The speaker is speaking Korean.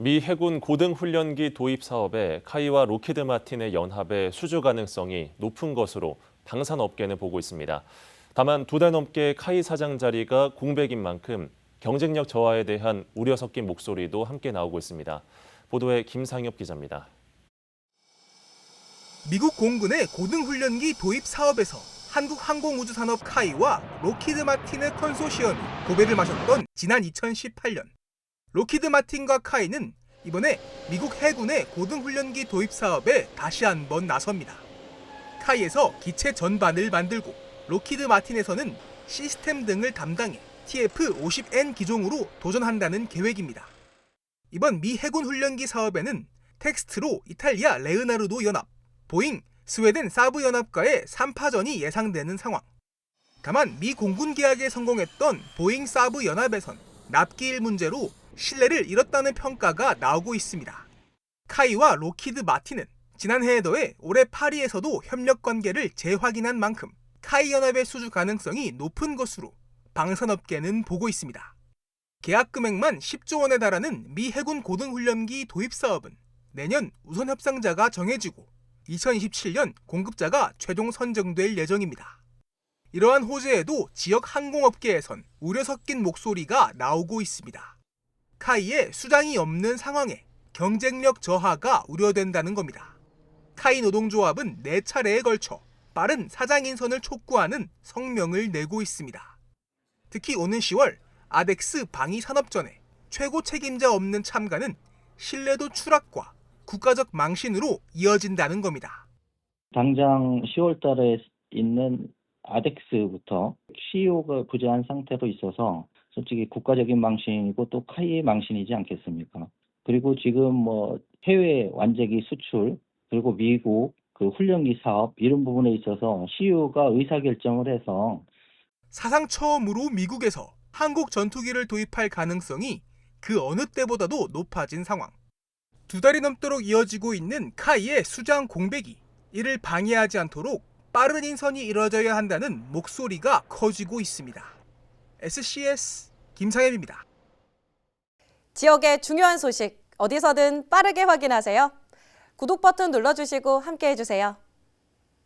미 해군 고등훈련기 도입 사업에 카이와 로키드 마틴의 연합의 수주 가능성이 높은 것으로 방산업계는 보고 있습니다. 다만 두 달 넘게 카이 사장 자리가 공백인 만큼 경쟁력 저하에 대한 우려 섞인 목소리도 함께 나오고 있습니다. 보도에 김상엽 기자입니다. 미국 공군의 고등훈련기 도입 사업에서 한국항공우주산업 카이와 로키드 마틴의 컨소시엄이 고배를 마셨던 지난 2018년. 로키드 마틴과 카이는 이번에 미국 해군의 고등훈련기 도입 사업에 다시 한번 나섭니다. 카이에서 기체 전반을 만들고 로키드 마틴에서는 시스템 등을 담당해 TF-50N 기종으로 도전한다는 계획입니다. 이번 미 해군 훈련기 사업에는 텍스트로 이탈리아 레으나르도 연합, 보잉, 스웨덴 사브 연합과의 3파전이 예상되는 상황. 다만 미 공군 계약에 성공했던 보잉 사브 연합에선 납기일 문제로 신뢰를 잃었다는 평가가 나오고 있습니다. 카이와 로키드 마틴은 지난해에 더해 올해 파리에서도 협력 관계를 재확인한 만큼 카이 연합의 수주 가능성이 높은 것으로 방산업계는 보고 있습니다. 계약 금액만 10조 원에 달하는 미 해군 고등훈련기 도입 사업은 내년 우선 협상자가 정해지고 2027년 공급자가 최종 선정될 예정입니다. 이러한 호재에도 지역 항공업계에선 우려 섞인 목소리가 나오고 있습니다. 카이의 수장이 없는 상황에 경쟁력 저하가 우려된다는 겁니다. 카이 노동조합은 4차례에 걸쳐 빠른 사장 인선을 촉구하는 성명을 내고 있습니다. 특히 오는 10월 아덱스 방위 산업전에 최고 책임자 없는 참가는 신뢰도 추락과 국가적 망신으로 이어진다는 겁니다. 당장 10월 달에 있는 아덱스부터 CEO가 부재한 상태로 있어서 솔직히 국가적인 망신이고 또 카이의 망신이지 않겠습니까? 그리고 지금 뭐 해외 완제기 수출 그리고 미국 그 훈련기 사업 이런 부분에 있어서 CEO가 의사결정을 해서 사상 처음으로 미국에서 한국 전투기를 도입할 가능성이 그 어느 때보다도 높아진 상황. 두 달이 넘도록 이어지고 있는 카이의 수장 공백이 이를 방해하지 않도록 빠른 인선이 이뤄져야 한다는 목소리가 커지고 있습니다. SCS 김상엽입니다. 지역의 중요한 소식 어디서든 빠르게 확인하세요. 구독 버튼 눌러주시고 함께 해 주세요.